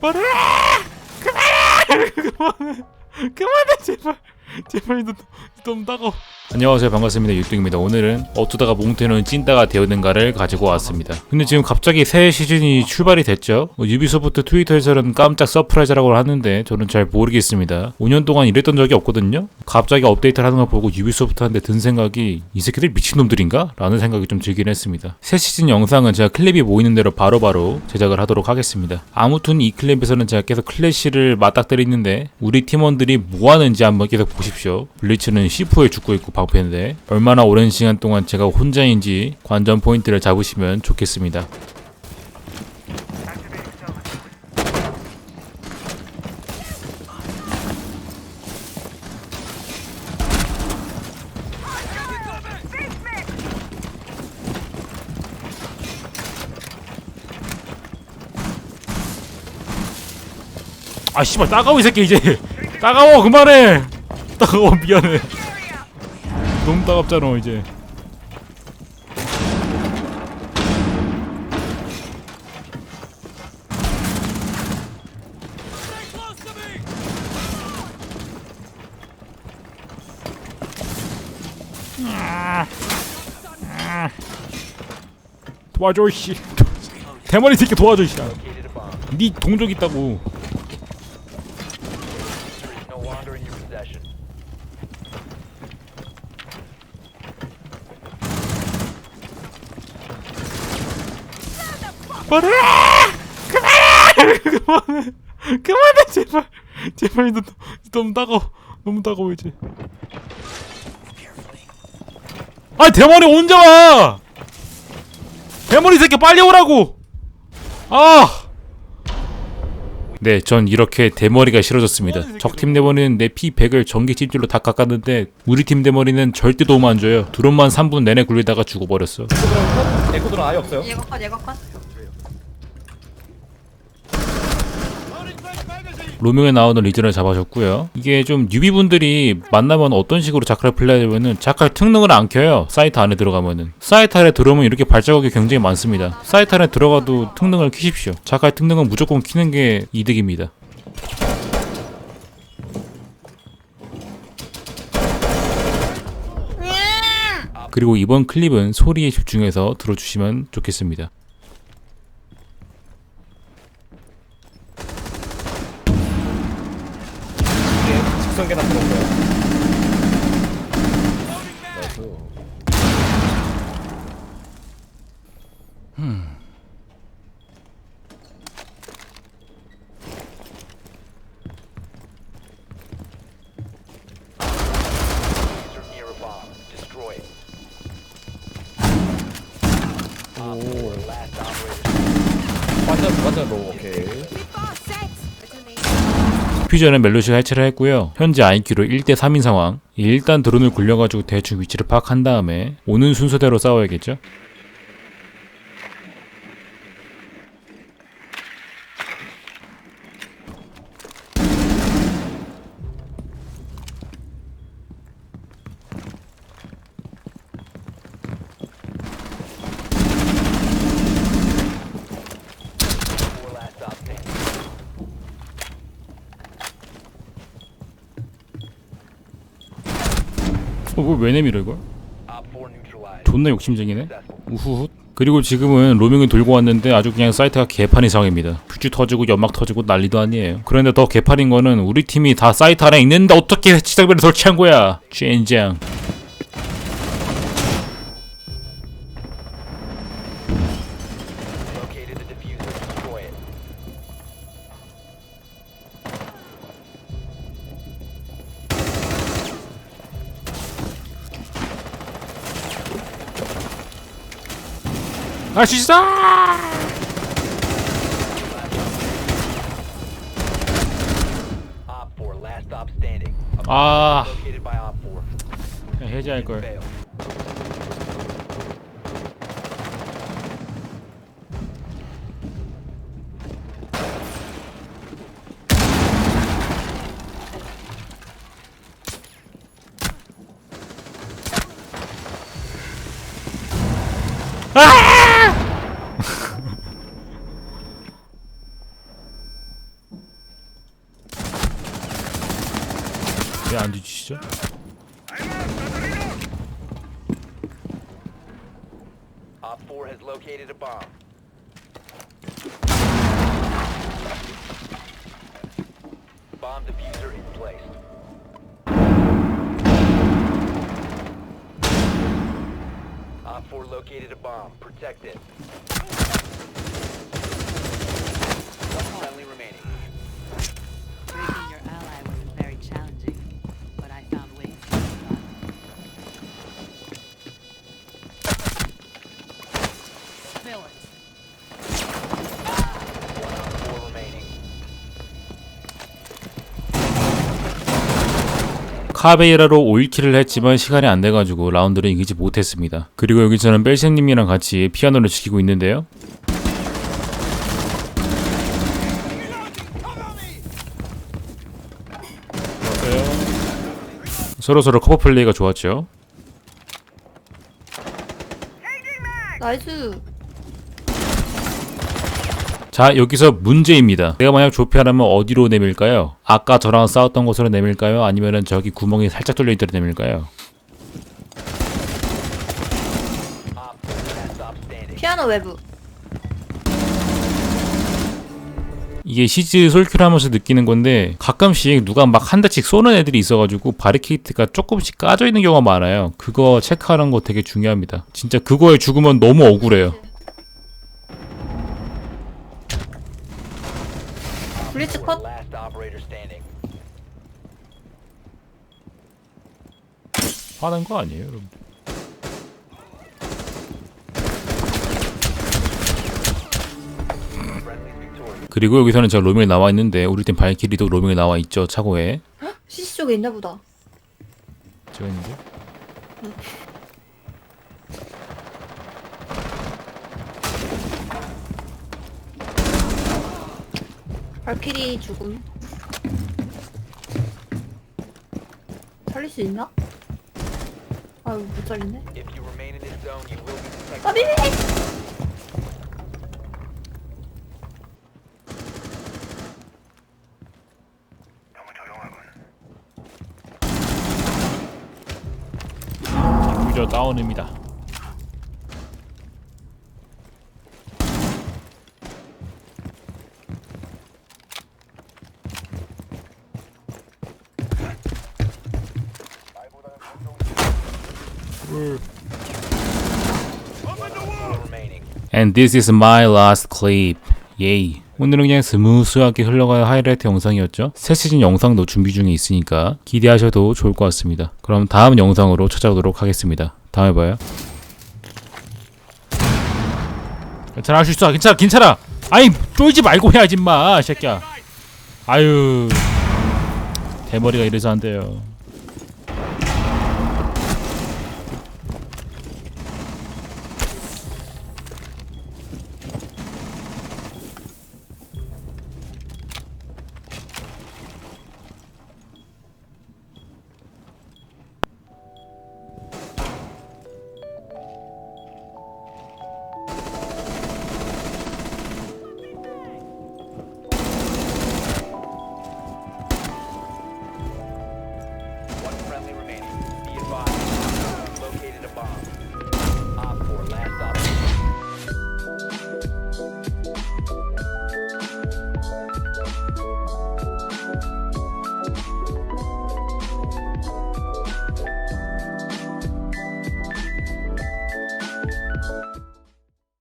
그만해! 그만해! 그만해! 그만해 제발 제발 너, 너무 따가워. 안녕하세요. 반갑습니다. 유뚱입니다. 오늘은 어쩌다가 몽테는 찐따가 되었는가를 가지고 왔습니다. 근데 지금 갑자기 새 시즌이 출발이 됐죠? 뭐 유비소프트 트위터에서는 깜짝 서프라이즈라고 하는데 저는 잘 모르겠습니다. 5년 동안 이랬던 적이 없거든요? 갑자기 업데이트를 하는 걸 보고 유비소프트한테 든 생각이 이 새끼들 미친놈들인가? 라는 생각이 좀 들긴 했습니다. 새 시즌 영상은 제가 클립이 모이는 대로 바로바로 제작을 하도록 하겠습니다. 아무튼 이 클립에서는 제가 계속 클래시를 맞닥뜨리는데 우리 팀원들이 뭐하는지 한번 계속 보 십시오. 블리츠는 C4에 죽고 있고 방패인데 얼마나 오랜 시간 동안 제가 혼자인지 관전 포인트를 잡으시면 좋겠습니다. 아 씨발 따가워 이 새끼 이제. 따가워 그만해 따가워 미안해 너무 따갑잖아 이제. 도와줘 씨 대머리 새끼 도와줘 씨. 네 동족 있다고 그만해! 그만해! 그만해! 그만해 제발 제발 너, 너, 너무 따가워 너무 따가워 이제 아 대머리 언제 와 대머리 새끼 빨리 오라고 아 네, 전 이렇게 대머리가 싫어졌습니다. 적팀 대머리는 내 피 100을 전기 찜질로 다 깎았는데 우리 팀 대머리는 절대 도움 안 줘요. 드론만 3분 내내 굴리다가 죽어버렸어. 에코들은 아예 없어요. 얘가 컷 얘가 컷 로밍에 나오는 리전을 잡아줬고요. 이게 좀 뉴비분들이 만나면 어떤 식으로 자카를 플레이하냐면은 자칼 특능을 안 켜요. 사이트 안에 들어가면은 사이트 안에 들어오면 이렇게 발자국이 굉장히 많습니다. 사이트 안에 들어가도 특능을 키십시오. 자칼 특능은 무조건 키는 게 이득입니다. 그리고 이번 클립은 소리에 집중해서 들어주시면 좋겠습니다. last operator. 완전 완전 로우. 오케이. 퓨전은 멜로시가 해체를 했고요. 현재 IQ로 1대 3인 상황. 일단 드론을 굴려가지고 대충 위치를 파악한 다음에 오는 순서대로 싸워야겠죠. Four last stop standing. 어, 뭐왜 내밀어 이걸? 존나 욕심쟁이네. 우후훗. 그리고 지금은 로밍을 돌고 왔는데 아주 그냥 사이트가 개판이 상황입니다. 퓨즈 터지고 연막 터지고 난리도 아니에요. 그런데 더 개판인 거는 우리 팀이 다 사이트 안에 있는데 어떻게 치장비를 설치한 거야? 젠장. 할 수 있어! 아. 그냥 해제할 걸. 아! Op 4 has located a bomb. Bomb diffuser in place. Op 4 located a bomb. Protect it. 카베이라로 5일킬을 했지만 시간이 안 돼가지고 라운드를 이기지 못했습니다. 그리고 여기서는 벨생님이랑 같이 피아노를 지키고 있는데요. 서로 서로 커버 플레이가 좋았죠. 나이스. 자 여기서 문제입니다. 내가 만약 조피하라면 어디로 내밀까요? 아까 저랑 싸웠던 곳으로 내밀까요? 아니면은 저기 구멍이 살짝 뚫려 있도록 내밀까요? Op 4 last stop standing. 피아노 외부. 이게 시즈 솔큐를 하면서 느끼는 건데 가끔씩 누가 막 한 대씩 쏘는 애들이 있어가지고 바리케이트가 조금씩 까져 있는 경우가 많아요. 그거 체크하는 거 되게 중요합니다. 진짜 그거에 죽으면 너무 억울해요. 블리츠 컷. Last operator standing. 화난 거 아니에요, 여러분? Friendly victorious. 그리고 여기서는 제가 로밍에 나와 있는데 우리 팀 발키리도 로밍에 나와 있죠 차고에. CC 쪽에 있나 보다. 제가 있는데. 발키리 죽음. 살릴 수 있나? 아유 못 살리네. If you remain in this zone, you will be detected. 아. 유저 다운입니다. And this is my last clip. 예이. 오늘은 그냥 스무스하게 흘러가는 하이라이트 영상이었죠. 새 시즌 영상도 준비 중에 있으니까 기대하셔도 좋을 것 같습니다. 그럼 다음 영상으로 찾아오도록 하겠습니다. 다음에 봐요. 괜찮아 할 수 있어. 괜찮아 괜찮아. 아이 쫄지 말고 해야지 마 새끼야. 아유 대머리가 이래서 안 돼요.